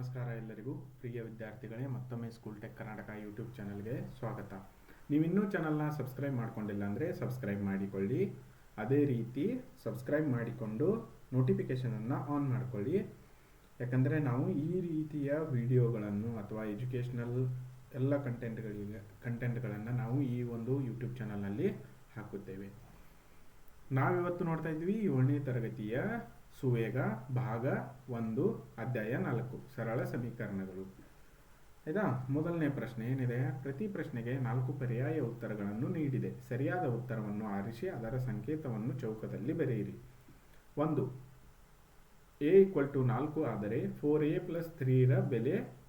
ನಮಸ್ಕಾರ ಎಲ್ಲರಿಗೂ. ಪ್ರಿಯ ವಿದ್ಯಾರ್ಥಿಗಳೇ, ಮತ್ತೊಮ್ಮೆ ಸ್ಕೂಲ್ ಟೆಕ್ ಕರ್ನಾಟಕ ಯೂಟ್ಯೂಬ್ ಚಾನಲ್ಗೆ ಸ್ವಾಗತ. ನೀವು ಇನ್ನೂ ಚಾನಲ್ನ ಸಬ್ಸ್ಕ್ರೈಬ್ ಮಾಡ್ಕೊಂಡಿಲ್ಲ ಅಂದರೆ ಸಬ್ಸ್ಕ್ರೈಬ್ ಮಾಡಿಕೊಳ್ಳಿ. ಅದೇ ರೀತಿ ಸಬ್ಸ್ಕ್ರೈಬ್ ಮಾಡಿಕೊಂಡು ನೋಟಿಫಿಕೇಷನನ್ನು ಆನ್ ಮಾಡಿಕೊಳ್ಳಿ. ಯಾಕಂದರೆ ನಾವು ಈ ರೀತಿಯ ವಿಡಿಯೋಗಳನ್ನು ಅಥವಾ ಎಜುಕೇಷ್ನಲ್ ಎಲ್ಲ ಕಂಟೆಂಟ್ಗಳಿಗೆ, ಕಂಟೆಂಟ್ಗಳನ್ನು ನಾವು ಈ ಒಂದು ಯೂಟ್ಯೂಬ್ ಚಾನಲ್ನಲ್ಲಿ ಹಾಕುತ್ತೇವೆ. ನಾವಿವತ್ತು ನೋಡ್ತಾ ಇದ್ವಿ ಏಳನೇ ತರಗತಿಯ ಸುವೇಗ, ಭಾಗ ಒಂದು, ಅಧ್ಯಾಯ ನಾಲ್ಕು. ಸರಳ ಸಮೀಕರಣಗಳು. ಆಯ್ತಾ? ಮೊದಲನೇ ಪ್ರಶ್ನೆ ಏನಿದೆ? ಪ್ರತಿ ಪ್ರಶ್ನೆಗೆ ನಾಲ್ಕು ಪರ್ಯಾಯ ಉತ್ತರಗಳನ್ನು ನೀಡಿದೆ. ಸರಿಯಾದ ಉತ್ತರವನ್ನು ಆರಿಸಿ, ಅದರ ಸಂಕೇತವನ್ನು ಚೌಕದಲ್ಲಿ ಬರೆಯಿರಿ. ಒಂದು. ಎ ಈಕ್ವಲ್ ಟು ನಾಲ್ಕು ಆದರೆ ಫೋರ್ ಎ ಪ್ಲಸ್ ತ್ರೀರ ಬೆಲೆ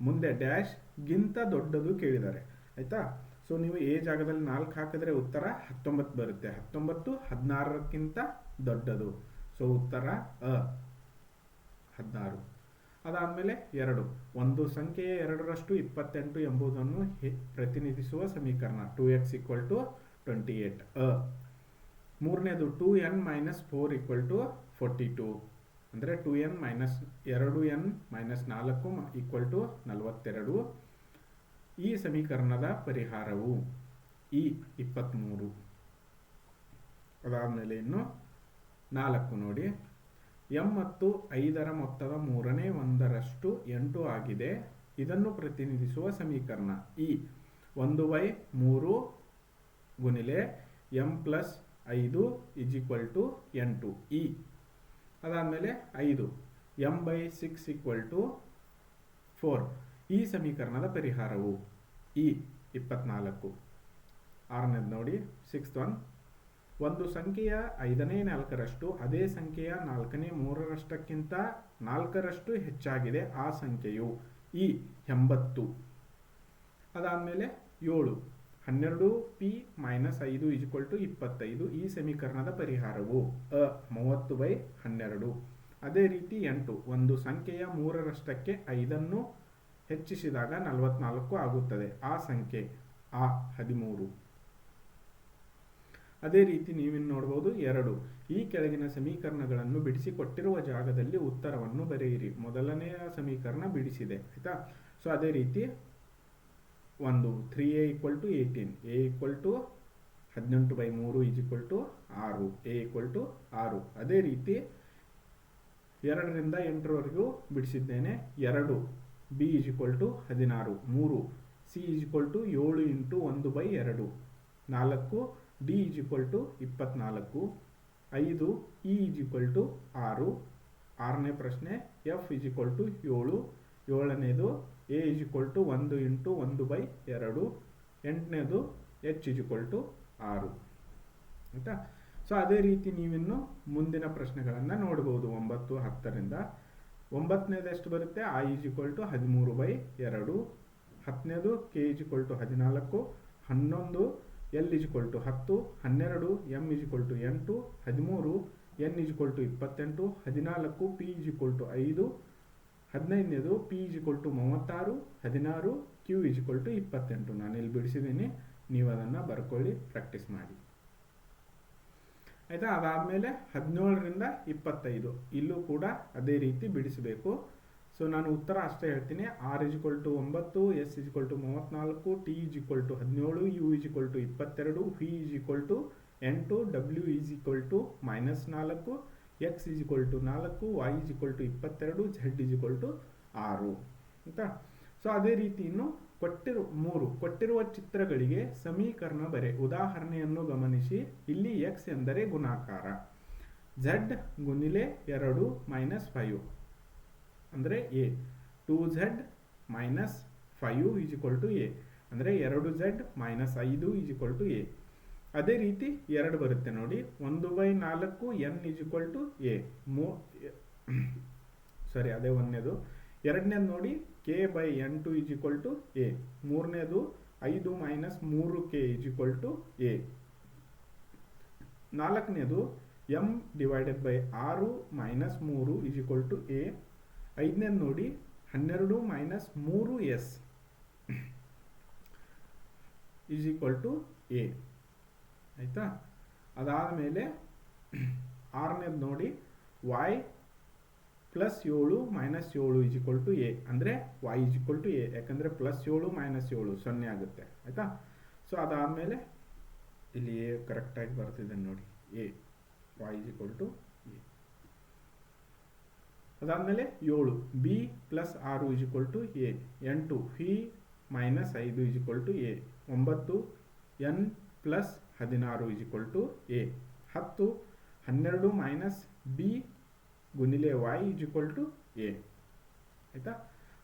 ಮುಂದೆ ಡ್ಯಾಶ್ ಗಿಂತ ದೊಡ್ಡದು ಕೇಳಿದ್ದಾರೆ. ಆಯ್ತಾ? ಸೊ, ನೀವು ಎ ಜಾಗದಲ್ಲಿ ನಾಲ್ಕು ಹಾಕಿದ್ರೆ ಉತ್ತರ ಹತ್ತೊಂಬತ್ತು ಬರುತ್ತೆ. ಹತ್ತೊಂಬತ್ತು ಹದಿನಾರಕ್ಕಿಂತ ದೊಡ್ಡದು. ಸೊ ಉತ್ತರ ಅ. ಹದಿನಾರು. ಅದಾದಮೇಲೆ ಎರಡು. ಒಂದು ಸಂಖ್ಯೆಯ ಎರಡರಷ್ಟು ಇಪ್ಪತ್ತೆಂಟು ಎಂಬುದನ್ನು ಪ್ರತಿನಿಧಿಸುವ ಸಮೀಕರಣ. Two x equal to twenty eight ಅ. ಮೂರನೇದು two n minus four equal to forty two ಅಂದರೆ ಟು ಎನ್ ಮೈನಸ್ ಎರಡು ಎನ್ ಮೈನಸ್ ನಾಲ್ಕು ಈಕ್ವಲ್ ಟು ನಲವತ್ತೆರಡು. ಈ ಸಮೀಕರಣದ ಪರಿಹಾರವು ಇ ಇಪ್ಪತ್ತ್ಮೂರು ಅದಾದಮೇಲೆ ಇನ್ನು ನಾಲ್ಕು ನೋಡಿ. ಎಂ ಮತ್ತು ಐದರ ಮೊತ್ತದ ಮೂರನೇ ಒಂದರಷ್ಟು ಎಂಟು ಆಗಿದೆ. ಇದನ್ನು ಪ್ರತಿನಿಧಿಸುವ ಸಮೀಕರಣ ಇ. ಒಂದು ಬೈ ಮೂರು ಗುಣಿಲೆ ಎಂ ಪ್ಲಸ್ ಐದು ಇಸ್ ಈಕ್ವಲ್ ಟು ಎಂಟು ಇ. ಅದಾದಮೇಲೆ ಐದು. M by six equal to four. ಈ ಸಮೀಕರಣದ ಪರಿಹಾರವು ಇ. ಇಪ್ಪತ್ನಾಲ್ಕು. ಆರನೇದು ನೋಡಿ. Sixth one. ಒಂದು ಸಂಖ್ಯೆಯ ಐದನೇ ನಾಲ್ಕರಷ್ಟು, ಅದೇ ಸಂಖ್ಯೆಯ ನಾಲ್ಕನೇ ಮೂರರಷ್ಟಕ್ಕಿಂತ ನಾಲ್ಕರಷ್ಟು ಹೆಚ್ಚಾಗಿದೆ ಆ ಸಂಖ್ಯೆಯು. ಇ ಎಂಬತ್ತು. ಅದಾದಮೇಲೆ ಏಳು. ಹನ್ನೆರಡು ಪಿ ಮೈನಸ್ ಐದು ಇಜ್ಕೊಲ್ ಟು ಇಪ್ಪತ್ತೈದು ಈ ಸಮೀಕರಣದ ಪರಿಹಾರವು. ಅ ಮೂವತ್ತು ಬೈ ಹನ್ನೆರಡು. ಅದೇ ರೀತಿ ಎಂಟು. ಒಂದು ಸಂಖ್ಯೆಯ ಮೂರರಷ್ಟಕ್ಕೆ ಐದನ್ನು ಹೆಚ್ಚಿಸಿದಾಗ ನಲವತ್ನಾಲ್ಕು ಆಗುತ್ತದೆ. ಆ ಸಂಖ್ಯೆ, ಆ ಹದಿಮೂರು. ಅದೇ ರೀತಿ ನೀವಿನ್ನು ನೋಡ್ಬೋದು ಎರಡು. ಈ ಕೆಳಗಿನ ಸಮೀಕರಣಗಳನ್ನು ಬಿಡಿಸಿಕೊಟ್ಟಿರುವ ಜಾಗದಲ್ಲಿ ಉತ್ತರವನ್ನು ಬರೆಯಿರಿ. ಮೊದಲನೆಯ ಸಮೀಕರಣ ಬಿಡಿಸಿದೆ. ಆಯ್ತಾ? ಸೊ ಅದೇ ರೀತಿ ಒಂದು three A equal to eighteen A equal to ಹದಿನೆಂಟು ಬೈ ಮೂರು ಈಸ್ ಈಕ್ವಲ್ ಟು ಆರು. ಎ ಈಕ್ವಲ್ ಟು ಆರು. ಅದೇ ರೀತಿ ಎರಡರಿಂದ ಎಂಟರವರೆಗೂ ಬಿಡಿಸಿದ್ದೇನೆ. ಎರಡು ಬಿ ಈಸ್ ಈಕ್ವಲ್ ಟು ಹದಿನಾರು. ಮೂರು ಸಿ ಈಸ್ ಈಕ್ವಲ್ ಟು ಏಳು ಇಂಟು ಒಂದು ಬೈ ಎರಡು. ನಾಲ್ಕು ಡಿ ಈಸ್ ಈಕ್ವಲ್ ಟು ಇಪ್ಪತ್ನಾಲ್ಕು, ಐದು ಇ ಈಸ್ ಈಕ್ವಲ್ ಟು ಆರು, ಆರನೇ ಪ್ರಶ್ನೆ ಎಫ್ ಈಸ್ ಈಕ್ವಲ್ ಟು ಏಳು, ಏಳನೇದು ಎ ಈಸ್ ಈಕ್ವಲ್ ಟು ಒಂದು ಇಂಟು ಒಂದು ಬೈ ಎರಡು, ಎಂಟನೇದು ಎಚ್ ಈಸ್ ಈಕ್ವಲ್ ಟು ಆರು. ಆಯಿತಾ? ಸೊ ಅದೇ ರೀತಿ ನೀವಿನ್ನು ಮುಂದಿನ ಪ್ರಶ್ನೆಗಳನ್ನು ನೋಡ್ಬೋದು. ಒಂಬತ್ತು, ಹತ್ತರಿಂದ. ಒಂಬತ್ತನೇದು ಎಷ್ಟು ಬರುತ್ತೆ? ಆ ಈಸ್ ಈಕ್ವಲ್ ಟು ಹದಿಮೂರು ಬೈ ಎರಡು. ಹತ್ತನೇದು ಕೆ ಈಸ್ ಈಕ್ವಲ್ ಟು ಹದಿನಾಲ್ಕು. ಹನ್ನೊಂದು ಎಲ್ ಈಕ್ವಲ್ ಟು ಹತ್ತು, ಹನ್ನೆರಡು ಎಂ ಈಕ್ವಲ್ ಟು ಎಂಟು, ಹದಿಮೂರು ಎನ್ ಈಕ್ವಲ್ ಟು ಇಪ್ಪತ್ತೆಂಟು, ಹದಿನಾಲ್ಕು ಪಿ ಈಕ್ವಲ್ ಟು ಐದು, ಹದಿನೈದನೇದು ಪಿ ಈಕ್ವಲ್ ಟು ಮೂವತ್ತಾರು, ಹದಿನಾರು ಕ್ಯೂ ಈಕ್ವಲ್ ಟು ಇಪ್ಪತ್ತೆಂಟು. ನಾನು ಇಲ್ಲಿ ಬಿಡಿಸಿದ್ದೀನಿ. ನೀವು ಅದನ್ನು ಬರ್ಕೊಳ್ಳಿ ಪ್ರಾಕ್ಟೀಸ್ ಮಾಡಿ. ಆಯಿತಾ? ಅದಾದಮೇಲೆ ಹದಿನೇಳರಿಂದ ಇಪ್ಪತ್ತೈದು. ಇಲ್ಲೂ ಕೂಡ ಅದೇ ರೀತಿ ಬಿಡಿಸಬೇಕು. ಸೊ ನಾನು ಉತ್ತರ ಅಷ್ಟೇ ಹೇಳ್ತೀನಿ. ಆರ್ ಇಜ್ ಇಕ್ವಲ್ ಟು ಒಂಬತ್ತು ಎಸ್ ಇಜ್ ಇಕ್ವಲ್ ಟು ಮೂವತ್ನಾಲ್ಕು ಟಿ ಇಜ್ ಇಕ್ವಲ್ ಟು ಹದಿನೇಳು ಯು ಇಜ್ ಇಕ್ವಲ್ ಟು ಇಪ್ಪತ್ತೆರಡು ವಿ ಇಕ್ವಲ್ ಟು ಎಂಟು W is equal to minus ನಾಲ್ಕು ಎಕ್ಸ್ ಇಜ್ ಇಕ್ವಲ್ ಟು ನಾಲ್ಕು ವೈ ಇಜ್ ಈಕ್ವಲ್ ಟು ಇಪ್ಪತ್ತೆರಡು Z is equal to ಆರು. ಆಯಿತಾ? So ಅದೇ ರೀತಿ ಇನ್ನು ಕೊಟ್ಟಿರು, ಮೂರು. ಕೊಟ್ಟಿರುವ ಚಿತ್ರಗಳಿಗೆ ಸಮೀಕರಣ ಬರೆ. ಉದಾಹರಣೆಯನ್ನು ಗಮನಿಸಿ. ಇಲ್ಲಿ ಎಕ್ಸ್ ಎಂದರೆ ಗುಣಾಕಾರ. ಝಡ್ ಗುಣಿಲೆ ಎರಡು ಮೈನಸ್ ಫೈವ್ ಅಂದರೆ A. Two Z minus five is equal to uh. ಅಂದರೆ ಎರಡು ಝೆಡ್ ಮೈನಸ್ ಐದು ಈಸ್ ಈಕ್ವಲ್ ಟು ಎ. ಅದೇ ರೀತಿ ಎರಡು ಬರುತ್ತೆ ನೋಡಿ. ಒಂದು ಬೈ ನಾಲ್ಕು N is equal to A. ಮೂ ಸಾರಿ ಅದೇ ಒಂದನೇದು. ಎರಡನೇದು ನೋಡಿ K by N two is equal to uh. ಮೂರನೇದು ಐದು ಮೈನಸ್ ಮೂರು K is equal to A. ನಾಲ್ಕನೇದು ಎಂ ಡಿವೈಡೆಡ್ ಬೈ ಆರು ಮೈನಸ್ ಮೂರು ಈಸ್ ಈಕ್ವಲ್ ಟು ಎ. ಐದನೇದು ನೋಡಿ, ಹನ್ನೆರಡು ಮೈನಸ್ ಮೂರು S is equal to A ಆಯಿತಾ? ಅದಾದಮೇಲೆ ಆರನೇದು ನೋಡಿ ವಾಯ್ ಪ್ಲಸ್ ಏಳು ಮೈನಸ್ ಏಳು ಇಸ್ ಈಕ್ವಲ್ ಟು ಎ ಅಂದರೆ Y is equal to A ಯಾಕಂದರೆ ಪ್ಲಸ್ ಏಳು ಮೈನಸ್ ಏಳು ಸೊನ್ನೆ ಆಗುತ್ತೆ. ಆಯಿತಾ? ಸೊ ಅದಾದಮೇಲೆ ಇಲ್ಲಿ ಎ ಕರೆಕ್ಟಾಗಿ ಬರ್ತಿದೆ ನೋಡಿ. A Y is equal to ಅದಾದಮೇಲೆ ಏಳು. ಬಿ ಪ್ಲಸ್ ಆರು ಇಸ್ ಈಕ್ವಲ್ ಟು ಎ ಎಂಟು. ವಿ ಮೈನಸ್ ಐದು ಇಸ್ ಈಕ್ವಲ್ ಟು ಎ ಒಂಬತ್ತು ಎನ್ ಪ್ಲಸ್ ಹದಿನಾರು ಇಸ್ ಈಕ್ವಲ್ ಟು ಎ ಹತ್ತು ಹನ್ನೆರಡು ಮೈನಸ್ ಬಿ ಗುಣಿಲೆ Y is equal to A ಆಯಿತಾ?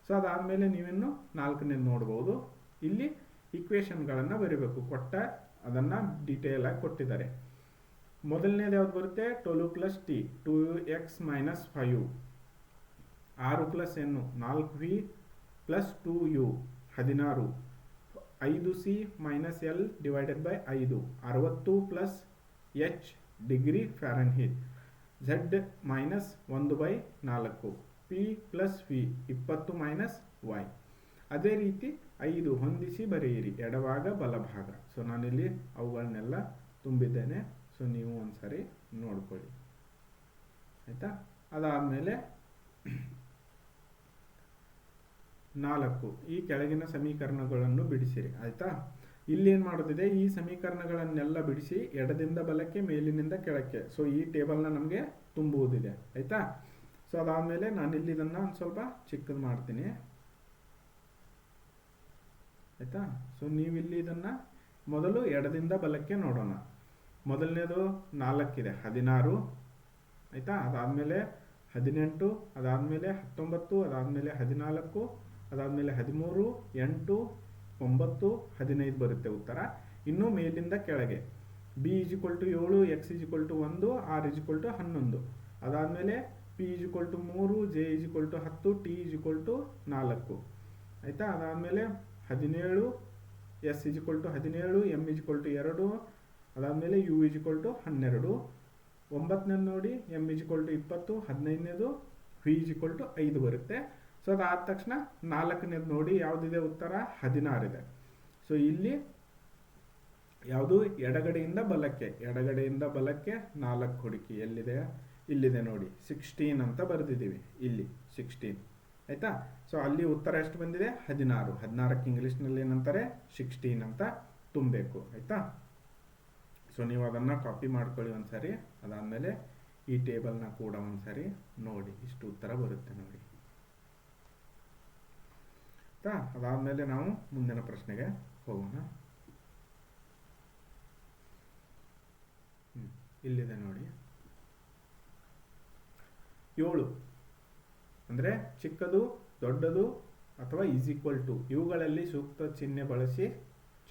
ಸೊ ಅದಾದಮೇಲೆ ನೀವಿನ್ನು ನಾಲ್ಕನೇದು ನೋಡ್ಬೋದು. ಇಲ್ಲಿ ಇಕ್ವೇಷನ್ಗಳನ್ನು ಬರೀಬೇಕು. ಕೊಟ್ಟ ಅದನ್ನು ಡೀಟೇಲ್ ಆಗಿ ಕೊಟ್ಟಿದ್ದಾರೆ. ಮೊದಲನೇದು ಯಾವ್ದು ಬರುತ್ತೆ? ಟೊಲು plus T two X minus five ಆರು ಪ್ಲಸ್ ಎನ್ನು ನಾಲ್ಕು ವಿ ಪ್ಲಸ್ ಟು ಯು ಹದಿನಾರು. ಐದು C minus L divided by ಐದು. ಅರವತ್ತು plus H degree Fahrenheit. Z minus ಒಂದು ಬೈ ನಾಲ್ಕು. ಪಿ ಪ್ಲಸ್ ವಿ ಇಪ್ಪತ್ತು ಮೈನಸ್ ವೈ. ಅದೇ ರೀತಿ ಐದು ಹೊಂದಿಸಿ ಬರೆಯಿರಿ. ಎಡಭಾಗ ಬಲಭಾಗ. ಸೊ ನಾನಿಲ್ಲಿ ಅವುಗಳನ್ನೆಲ್ಲ ತುಂಬಿದ್ದೇನೆ. ಸೊ ನೀವು ಒಂದ್ಸರಿ ನೋಡ್ಕೊಳ್ಳಿ. ಆಯಿತಾ? ಅದಾದಮೇಲೆ ನಾಲ್ಕು. ಈ ಕೆಳಗಿನ ಸಮೀಕರಣಗಳನ್ನು ಬಿಡಿಸಿರಿ. ಆಯಿತಾ? ಇಲ್ಲಿ ಏನು ಮಾಡೋದಿದೆ ಈ ಸಮೀಕರಣಗಳನ್ನೆಲ್ಲ ಬಿಡಿಸಿ ಎಡದಿಂದ ಬಲಕ್ಕೆ, ಮೇಲಿನಿಂದ ಕೆಳಕ್ಕೆ. ಸೊ ಈ ಟೇಬಲ್ನ ನಮಗೆ ತುಂಬುವುದಿದೆ. ಆಯಿತಾ? ಸೊ ಅದಾದಮೇಲೆ ನಾನು ಇಲ್ಲಿ ಇದನ್ನು ಒಂದು ಸ್ವಲ್ಪ ಚಿಕ್ಕದು ಮಾಡ್ತೀನಿ. ಆಯಿತಾ? ಸೊ ನೀವು ಇಲ್ಲಿ ಇದನ್ನು ಮೊದಲು ಎಡದಿಂದ ಬಲಕ್ಕೆ ನೋಡೋಣ. ಮೊದಲನೇದು ನಾಲ್ಕಿದೆ. ಹದಿನಾರು. ಆಯಿತಾ? ಅದಾದಮೇಲೆ ಹದಿನೆಂಟು. ಅದಾದಮೇಲೆ ಹತ್ತೊಂಬತ್ತು. ಅದಾದಮೇಲೆ ಹದಿನಾಲ್ಕು. ಅದಾದಮೇಲೆ ಹದಿಮೂರು ಎಂಟು ಒಂಬತ್ತು ಹದಿನೈದು ಬರುತ್ತೆ ಉತ್ತರ ಇನ್ನು ಮೇಲಿಂದ ಕೆಳಗೆ ಬಿ ಇಜಿಕ್ವಲ್ ಟು ಏಳು ಎಕ್ಸ್ ಇಜಿಕ್ವಲ್ ಟು ಒಂದು ಆರ್ ಇಜಿಕ್ವಲ್ ಟು ಹನ್ನೊಂದು ಅದಾದಮೇಲೆ ಪಿ ಇಜಿಕ್ವಲ್ ಟು ಮೂರು ಜೆ ಇಜಿಕ್ವಲ್ ಟು ಹತ್ತು ಟಿ ಇಜಿಕ್ವಲ್ ಟು ನಾಲ್ಕು ಆಯಿತಾ ಅದಾದಮೇಲೆ ಹದಿನೇಳು ಎಸ್ ಇಜಿಕ್ವಲ್ ಟು ಹದಿನೇಳು ಎಂ ಇಜಿಕ್ವಲ್ ಟು ಎರಡು ಅದಾದಮೇಲೆ ಯು ಇಜಿಕ್ವಲ್ ಟು ಹನ್ನೆರಡು ಒಂಬತ್ತನೇ ನೋಡಿ ಎಂ ಇಜಿಕ್ವಲ್ ಟು ಇಪ್ಪತ್ತು ಹದಿನೈದನೇದು ವಿ ಇಜಿಕ್ವಲ್ ಟು ಐದು ಬರುತ್ತೆ ಸೊ ಅದಾದ ತಕ್ಷಣ ನಾಲ್ಕನೇದು ನೋಡಿ ಯಾವುದಿದೆ ಉತ್ತರ? ಹದಿನಾರಿದೆ. ಸೊ ಇಲ್ಲಿ ಯಾವುದು? ಎಡಗಡೆಯಿಂದ ಬಲಕ್ಕೆ. ಎಡಗಡೆಯಿಂದ ಬಲಕ್ಕೆ ನಾಲ್ಕು ಹುಡುಕಿ. ಎಲ್ಲಿದೆ? ಇಲ್ಲಿದೆ ನೋಡಿ. ಸಿಕ್ಸ್ಟೀನ್ ಅಂತ ಬರೆದಿದ್ದೀವಿ. ಇಲ್ಲಿ ಸಿಕ್ಸ್ಟೀನ್ ಆಯಿತಾ? ಸೊ ಅಲ್ಲಿ ಉತ್ತರ ಎಷ್ಟು ಬಂದಿದೆ? ಹದಿನಾರು. ಹದಿನಾರಕ್ಕೆ ಇಂಗ್ಲೀಷ್ನಲ್ಲಿ ಏನಂತಾರೆ? ಸಿಕ್ಸ್ಟೀನ್ ಅಂತ ತುಂಬಬೇಕು. ಆಯಿತಾ? ಸೊ ನೀವು ಅದನ್ನು ಕಾಪಿ ಮಾಡ್ಕೊಳ್ಳಿ ಒಂದ್ಸರಿ. ಅದಾದಮೇಲೆ ಈ ಟೇಬಲ್ನ ಕೂಡ ಒಂದ್ಸರಿ ನೋಡಿ. ಇಷ್ಟು ಉತ್ತರ ಬರುತ್ತೆ ನೋಡಿ. ಆಯ್ತಾ ಅದಾದಮೇಲೆ ನಾವು ಮುಂದಿನ ಪ್ರಶ್ನೆಗೆ ಹೋಗೋಣ. ಇಲ್ಲಿದೆ ನೋಡಿ ಏಳು ಅಂದರೆ ಚಿಕ್ಕದು, ದೊಡ್ಡದು ಅಥವಾ ಈಸ್ ಈಕ್ವಲ್ ಟು ಇವುಗಳಲ್ಲಿ ಸೂಕ್ತ ಚಿಹ್ನೆ ಬಳಸಿ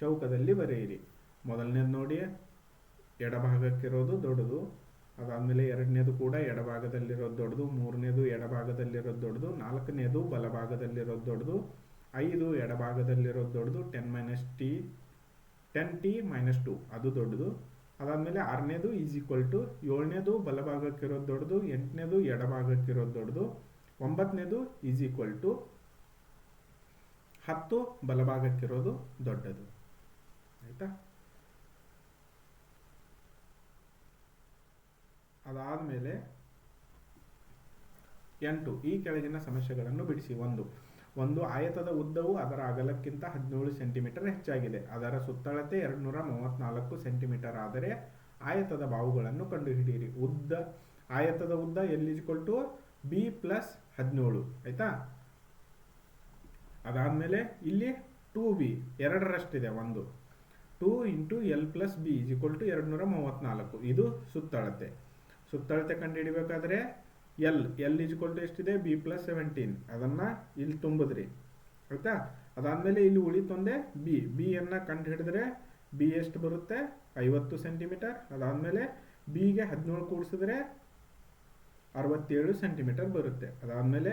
ಚೌಕದಲ್ಲಿ ಬರೆಯಿರಿ ಮೊದಲನೇದು ನೋಡಿ, ಎಡಭಾಗಕ್ಕಿರೋದು ದೊಡ್ಡದು, ಅದಾದಮೇಲೆ ಎರಡನೇದು ಕೂಡ ಎಡಭಾಗದಲ್ಲಿರೋದು ದೊಡ್ಡದು, ಮೂರನೇದು ಎಡಭಾಗದಲ್ಲಿರೋದು ದೊಡ್ಡದು, ನಾಲ್ಕನೇದು ಬಲಭಾಗದಲ್ಲಿರೋದು ದೊಡ್ಡದು ಐದು ಎಡಭಾಗದಲ್ಲಿರೋದು ದೊಡ್ಡದು ten minus T ten T minus two ಅದು ದೊಡ್ಡದು. ಅದಾದಮೇಲೆ ಆರನೇದು ಈಸ್ ಈಕ್ವಲ್ ಟು ಏಳನೇದು ಬಲಭಾಗಕ್ಕಿರೋದು ದೊಡ್ಡದು, ಎಂಟನೇದು ಎಡಭಾಗಕ್ಕಿರೋದು ದೊಡ್ಡದು, ಒಂಬತ್ತನೇದು ಈಸ್ ಈಕ್ವಲ್ ಟು ಹತ್ತು ಬಲಭಾಗಕ್ಕಿರೋದು ದೊಡ್ಡದು. ಆಯಿತಾ? ಅದಾದಮೇಲೆ ಎಂಟು, ಈ ಕೆಳಗಿನ ಸಮಸ್ಯೆಗಳನ್ನು ಬಿಡಿಸಿ. ಒಂದು ಒಂದು ಆಯತದ ಉದ್ದವು ಅದರ ಅಗಲಕ್ಕಿಂತ ಹದಿನೇಳು ಸೆಂಟಿಮೀಟರ್ ಹೆಚ್ಚಾಗಿದೆ. ಅದರ ಸುತ್ತಳತೆ ಎರಡು ನೂರ ಮೂವತ್ತ್ನಾಲ್ಕು ಸೆಂಟಿಮೀಟರ್ ಆದರೆ ಆಯತದ ಬಾವುಗಳನ್ನು ಕಂಡುಹಿಡಿಯಿರಿ. ಉದ್ದ, ಆಯತದ ಉದ್ದ L is equal to B plus ಹದಿನೇಳು. ಆಯಿತಾ? ಅದಾದಮೇಲೆ ಇಲ್ಲಿ ಟೂ ಬಿ, ಎರಡರಷ್ಟಿದೆ ಒಂದು. Two into L plus B equal to ಎರಡು ನೂರ ಮೂವತ್ತ್ನಾಲ್ಕು ಇದು ಸುತ್ತಳತೆ. ಸುತ್ತಳತೆ ಕಂಡುಹಿಡಿಬೇಕಾದ್ರೆ L L is equal to ಎಷ್ಟಿದೆ? ಬಿ ಪ್ಲಸ್ ಸೆವೆಂಟೀನ್ ಅದನ್ನು ಇಲ್ಲಿ ತುಂಬಿದ್ರಿ. ಆಯಿತಾ? ಅದಾದಮೇಲೆ ಇಲ್ಲಿ ಉಳಿತೊಂದೆ ಬಿ ಬಿ ಅನ್ನು ಕಂಡು ಹಿಡಿದ್ರೆ ಬಿ ಎಷ್ಟು ಬರುತ್ತೆ? ಐವತ್ತು ಸೆಂಟಿಮೀಟರ್ ಅದಾದಮೇಲೆ ಬಿಗೆ ಹದಿನೇಳು ಕೂಡಿಸಿದ್ರೆ ಅರವತ್ತೇಳು ಸೆಂಟಿಮೀಟರ್ ಬರುತ್ತೆ. ಅದಾದಮೇಲೆ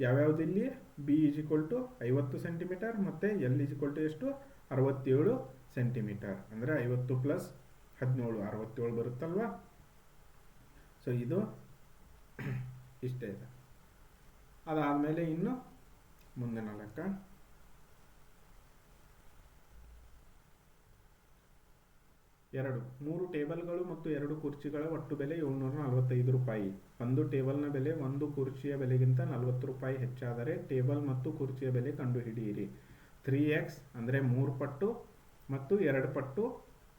ಯಾವ್ಯಾವ್ದು ಇಲ್ಲಿ? ಬಿ ಇಸ್ ಈಕ್ವಲ್ ಟು ಐವತ್ತು ಸೆಂಟಿಮೀಟರ್ ಮತ್ತು ಎಲ್ ಈಕ್ವಲ್ ಟು ಎಷ್ಟು? ಅರವತ್ತೇಳು ಸೆಂಟಿಮೀಟರ್ ಅಂದರೆ ಐವತ್ತು ಪ್ಲಸ್ ಹದಿನೇಳು, ಅರವತ್ತೇಳು ಬರುತ್ತಲ್ವಾ? ಸೊ ಇದು ಇಷ್ಟೇ ಇದೆ. ಅದಾದಮೇಲೆ ಇನ್ನು ಮುಂದಿನ ಲೆಕ್ಕ ಎರಡು. ಮೂರು ಟೇಬಲ್ಗಳು ಮತ್ತು ಎರಡು ಕುರ್ಚಿಗಳ ಒಟ್ಟು ಬೆಲೆ ಏಳ್ನೂರ ನಲವತ್ತೈದು ರೂಪಾಯಿ. ಒಂದು ಟೇಬಲ್ನ ಬೆಲೆ ಒಂದು ಕುರ್ಚಿಯ ಬೆಲೆಗಿಂತ ನಲವತ್ತು ರೂಪಾಯಿ ಹೆಚ್ಚಾದರೆ ಟೇಬಲ್ ಮತ್ತು ಕುರ್ಚಿಯ ಬೆಲೆ ಕಂಡುಹಿಡಿಯಿರಿ. ತ್ರೀ ಎಕ್ಸ್ ಅಂದರೆ ಮೂರು ಪಟ್ಟು ಮತ್ತು ಎರಡು ಪಟ್ಟು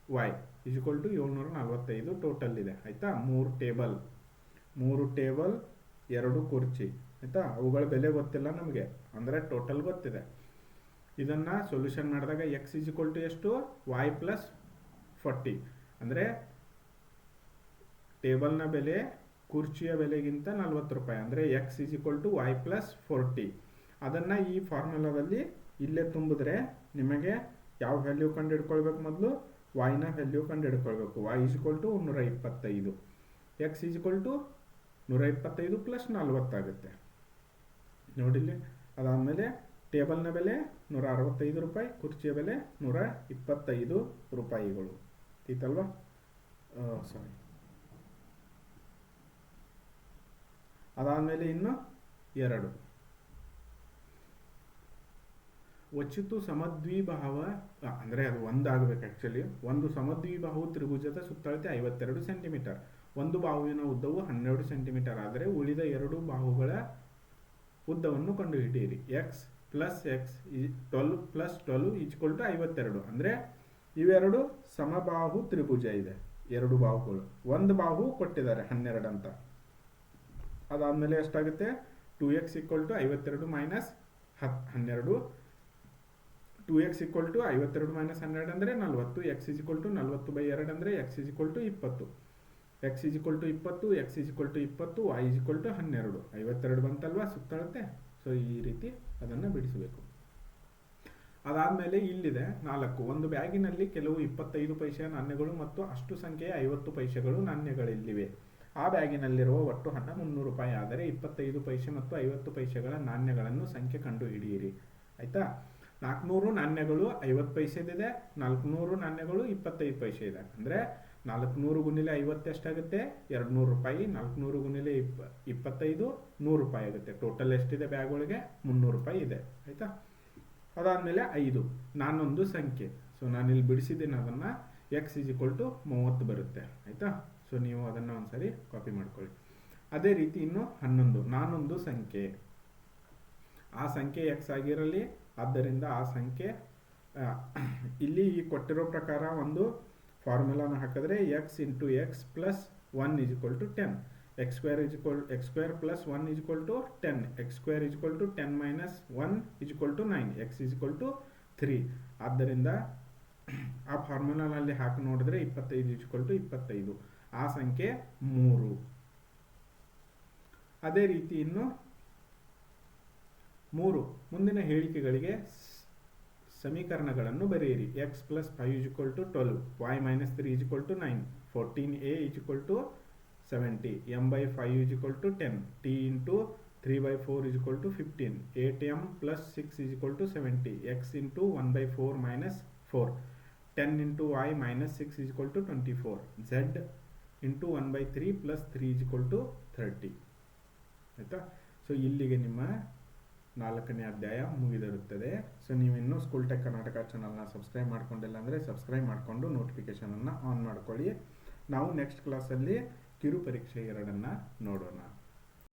ವೈ ಇಜ್ಕೊಲ್ ಟು ಏಳ್ನೂರ ನಲವತ್ತೈದು ಟೋಟಲ್ ಇದೆ. ಆಯಿತಾ? ಮೂರು ಟೇಬಲ್. ಮೂರು ಟೇಬಲ್, ಎರಡು ಕುರ್ಚಿ, ಆಯಿತಾ? ಅವುಗಳ ಬೆಲೆ ಗೊತ್ತಿಲ್ಲ ನಮಗೆ. ಅಂದರೆ ಟೋಟಲ್ ಗೊತ್ತಿದೆ. ಇದನ್ನು ಸೊಲ್ಯೂಷನ್ ಮಾಡಿದಾಗ ಎಕ್ಸ್ ಇಜ್ಕೊಲ್ ಟು ಎಷ್ಟು? ವೈ ಪ್ಲಸ್ ಫಾರ್ಟಿ ಅಂದರೆ ಟೇಬಲ್ನ ಬೆಲೆ, ಕುರ್ಚಿಯ ಬೆಲೆಗಿಂತ ನಲ್ವತ್ತು ರೂಪಾಯಿ. ಅಂದರೆ X is equal to Y plus forty ಅದನ್ನು ಈ ಫಾರ್ಮುಲಾದಲ್ಲಿ ಇಲ್ಲೇ ತುಂಬಿದ್ರೆ ನಿಮಗೆ ಯಾವ ವ್ಯಾಲ್ಯೂ ಕಂಡು ಹಿಡ್ಕೊಳ್ಬೇಕು ಮೊದಲು? ವೈನ ವ್ಯಾಲ್ಯೂ ಕಂಡು ಹಿಡ್ಕೊಳ್ಬೇಕು ವೈ ಇಜ್ ಈಕ್ವಲ್ ಟು ನೂರ ಇಪ್ಪತ್ತೈದು. ಎಕ್ಸ್ ಇಜ್ ಈಕ್ವಲ್ ಟು ನೂರ ಇಪ್ಪತ್ತೈದು ಪ್ಲಸ್ ನಲ್ವತ್ತಾಗುತ್ತೆ ನೋಡಿಲ್ಲಿ, ಅದಾದಮೇಲೆ ಟೇಬಲ್ನ ಬೆಲೆ ನೂರ ಅರವತ್ತೈದು ರೂಪಾಯಿ, ಕುರ್ಚಿಯ ಬೆಲೆ ನೂರ ಇಪ್ಪತ್ತೈದು ರೂಪಾಯಿಗಳು ಈತಲ್ವಾ ಸಾರಿ ಅದಾದಮೇಲೆ ಇನ್ನು ಎರಡು. ವಚಿತು ಸಮದ್ವಿಭಾವ ಅಂದರೆ ಅದು ಒಂದಾಗಬೇಕು ಆ್ಯಕ್ಚುಲಿ ಒಂದು ಸಮದ್ವಿಬಾಹು ತ್ರಿಭುಜದ ಸುತ್ತಳತೆ ಐವತ್ತೆರಡು ಸೆಂಟಿಮೀಟರ್ ಒಂದು ಬಾಹುವಿನ ಉದ್ದವು ಹನ್ನೆರಡು ಸೆಂಟಿಮೀಟರ್ ಆದರೆ ಉಳಿದ ಎರಡು ಬಾಹುಗಳ ಉದ್ದವನ್ನು ಕಂಡುಹಿಡಿಯಿರಿ. X plus X twelve plus twelve is equal to ಐವತ್ತೆರಡು. ಅಂದರೆ ಇವೆರಡು ಸಮಬಾಹು ತ್ರಿಭುಜ ಇದೆ, ಎರಡು ಬಾಹುಗಳು. ಒಂದು ಬಾಹು ಕೊಟ್ಟಿದ್ದಾರೆ ಹನ್ನೆರಡು ಅಂತ. ಅದಾದಮೇಲೆ ಎಷ್ಟಾಗುತ್ತೆ? ಟು ಎಕ್ಸ್ ಈಕ್ವಲ್ ಟು ಐವತ್ತೆರಡು ಮೈನಸ್ ಹತ್, ಹನ್ನೆರಡು. ಟು ಎಕ್ಸ್ ಈಕ್ವಲ್ ಟು ಐವತ್ತೆರಡು ಮೈನಸ್ ಹನ್ನೆರಡು ಅಂದರೆ ನಲ್ವತ್ತು. ಎಕ್ಸ್ ಇಸ್ ಈಕ್ವಲ್ ಟು ನಲ್ವತ್ತು ಬೈ ಎರಡು ಅಂದರೆ ಎಕ್ಸ್ ಇಸ್ ಈಕ್ವಲ್ ಟು ಇಪ್ಪತ್ತು. ಎಕ್ಸ್ ಈಕ್ವಲ್ ಟು ಇಪ್ಪತ್ತು ಎಕ್ಸ್ ಈಕ್ವಲ್ ಟು ಇಪ್ಪತ್ತು ವೈ ಇಸ್ ಈಕ್ವಲ್ ಟು ಹನ್ನೆರಡು. ಐವತ್ತೆರಡು ಬಂತಲ್ವಾ? ಸುತ್ತಳತೆ ಸೊ ಈ ರೀತಿ ಅದನ್ನು ಬಿಡಿಸಬೇಕು. ಅದಾದಮೇಲೆ ಇಲ್ಲಿದೆ ನಾಲ್ಕು. ಒಂದು ಬ್ಯಾಗಿನಲ್ಲಿ ಕೆಲವು ಇಪ್ಪತ್ತೈದು ಪೈಸೆಯ ನಾಣ್ಯಗಳು ಮತ್ತು ಅಷ್ಟು ಸಂಖ್ಯೆಯ ಐವತ್ತು ಪೈಸೆಗಳು ನಾಣ್ಯಗಳಿಲ್ಲಿವೆ. ಆ ಬ್ಯಾಗಿನಲ್ಲಿರುವ ಒಟ್ಟು ಹಣ ಮುನ್ನೂರು ರೂಪಾಯಿ. ಆದರೆ ಇಪ್ಪತ್ತೈದು ಪೈಸೆ ಮತ್ತು ಐವತ್ತು ಪೈಸೆಗಳ ನಾಣ್ಯಗಳನ್ನು ಸಂಖ್ಯೆ ಕಂಡುಹಿಡಿಯಿರಿ. ಆಯಿತಾ? ನಾಲ್ಕುನೂರು ನಾಣ್ಯಗಳು ಐವತ್ತು ಪೈಸೆದಿದೆ. ನಾಲ್ಕುನೂರು ನಾಣ್ಯಗಳು ಇಪ್ಪತ್ತೈದು ಪೈಸೆ ಇದೆ ಅಂದರೆ ನಾಲ್ಕುನೂರು ಗುಣಿಲೆ ಐವತ್ತು ಎಷ್ಟಾಗುತ್ತೆ? ಎರಡು ನೂರು ರೂಪಾಯಿ. ನಾಲ್ಕುನೂರು ಗುಣಿಲೆ ಇಪ್ಪ, ಇಪ್ಪತ್ತೈದು, ನೂರು ರೂಪಾಯಿ ಆಗುತ್ತೆ. ಟೋಟಲ್ ಎಷ್ಟಿದೆ ಬ್ಯಾಗ್ ಒಳಗೆ? ಮುನ್ನೂರು ರೂಪಾಯಿ ಇದೆ. ಆಯಿತಾ? ಅದಾದಮೇಲೆ ಐದು. ನಾನೊಂದು ಸಂಖ್ಯೆ. ಸೊ ನಾನು ಇಲ್ಲಿ ಬಿಡಿಸಿದ್ದೀನಿ ಅದನ್ನು. ಎಕ್ಸ್ ಇಸ್ ಟು ಮೂವತ್ತು ಬರುತ್ತೆ. ಆಯಿತಾ? ಸೊ ನೀವು ಅದನ್ನು ಒಂದ್ಸರಿ ಕಾಪಿ ಮಾಡ್ಕೊಳ್ಳಿ. ಅದೇ ರೀತಿ ಇನ್ನು ಹನ್ನೊಂದು. ನಾನೊಂದು ಸಂಖ್ಯೆ. ಆ ಸಂಖ್ಯೆ ಎಕ್ಸ್ ಆಗಿರಲಿ. ಆದ್ದರಿಂದ ಆ ಸಂಖ್ಯೆ ಇಲ್ಲಿ ಈ ಕೊಟ್ಟಿರೋ ಪ್ರಕಾರ ಒಂದು ಫಾರ್ಮುಲಾನ ಹಾಕಿದ್ರೆ X into X plus one is equal to ten X square is equal X square plus one is equal to ten X square is two ten minus one is equal to nine X is equal to three ಆದ್ದರಿಂದ ಆ ಫಾರ್ಮುಲಾನಲ್ಲಿ ಹಾಕಿ ನೋಡಿದ್ರೆ ಇಪ್ಪತ್ತೈದು is equal to ಇಪ್ಪತ್ತೈದು. ಆ ಸಂಖ್ಯೆ ಮೂರು. ಅದೇ ರೀತಿ ಇನ್ನು ಮೂರು. ಮುಂದಿನ ಹೇಳಿಕೆಗಳಿಗೆ ಸಮೀಕರಣಗಳನ್ನು ಬರೆಯಿರಿ. X plus five is equal to twelve y minus three is equal to nine fourteen a is equal to seventy m by five is equal to ten t into three by four is equal to fifteen eight m plus six is equal to seventy x into one by four minus four ten into y minus six is equal to twenty four z into one by three plus three is equal to thirty ಆಯಿತಾ? So ಇಲ್ಲಿಗೆ ನಿಮ್ಮ ನಾಲ್ಕನೇ ಅಧ್ಯಾಯ ಮುಗಿದಿರುತ್ತದೆ. So ನೀವಿನ್ನೂ school tech Karnataka ಚಾನಲ್ನ subscribe ಮಾಡ್ಕೊಂಡಿಲ್ಲ ಅಂದರೆ ಸಬ್ಸ್ಕ್ರೈಬ್ ಮಾಡಿಕೊಂಡು ನೋಟಿಫಿಕೇಷನನ್ನು ಆನ್ ಮಾಡ್ಕೊಳ್ಳಿ. ನಾವು ನೆಕ್ಸ್ಟ್ ಕ್ಲಾಸಲ್ಲಿ ಕಿರು ಪರೀಕ್ಷೆ ಎರಡನ್ನು ನೋಡೋಣ.